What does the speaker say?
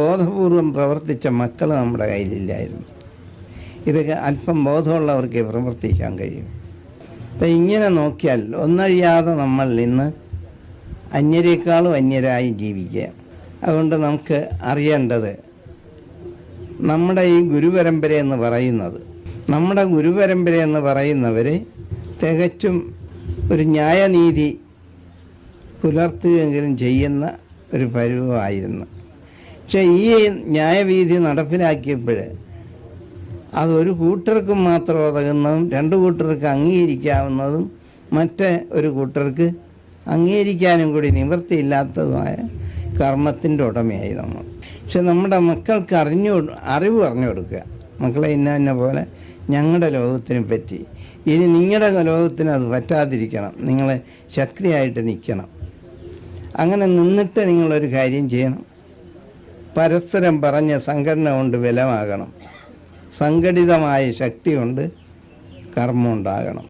ബോധപൂർവം പ്രവർത്തിച്ച മക്കൾ നമ്മുടെ കയ്യിലില്ലായിരുന്നു. ഇതൊക്കെ അല്പം ബോധമുള്ളവർക്ക് പ്രവർത്തിക്കാൻ കഴിയും. അപ്പം ഇങ്ങനെ നോക്കിയാൽ ഒന്നഴിയാതെ നമ്മൾ ഇന്ന് അന്യരെക്കാളും അന്യരായി ജീവിക്കുക. അതുകൊണ്ട് നമുക്ക് അറിയേണ്ടത് നമ്മുടെ ഈ ഗുരുപരമ്പര എന്ന് പറയുന്നത് നമ്മുടെ ഗുരുപരമ്പര എന്ന് പറയുന്നവർ തികച്ചും ഒരു ന്യായനീതി പുലർത്തുകയെങ്കിലും ചെയ്യുന്ന ഒരു പരുവമായിരുന്നു പക്ഷേ ഈ ന്യായവീതി നടപ്പിലാക്കിയപ്പോൾ അതൊരു കൂട്ടർക്ക് മാത്രം ഉതകുന്നതും രണ്ട് കൂട്ടർക്ക് അംഗീകരിക്കാവുന്നതും മറ്റേ ഒരു കൂട്ടർക്ക് അംഗീകരിക്കാനും കൂടി നിവൃത്തിയില്ലാത്തതുമായ കർമ്മത്തിന്റെ ഉടമയായി നമ്മൾ. പക്ഷെ നമ്മുടെ മക്കൾക്ക് അറിഞ്ഞു അറിവ് പറഞ്ഞു കൊടുക്കുക. മക്കളെ ഇന്ന ഇന്ന പോലെ ഞങ്ങളുടെ ലോകത്തിനെ പറ്റി. ഇനി നിങ്ങളുടെ ലോകത്തിന് അത് പറ്റാതിരിക്കണം. നിങ്ങളെ ശക്തിയായിട്ട് നിൽക്കണം. അങ്ങനെ നിന്നിട്ട് നിങ്ങളൊരു കാര്യം ചെയ്യണം. പരസ്പരം പറഞ്ഞ സംഘടന കൊണ്ട് ബലമാകണം. സംഘടിതമായ ശക്തി കൊണ്ട് കർമ്മം ഉണ്ടാകണം.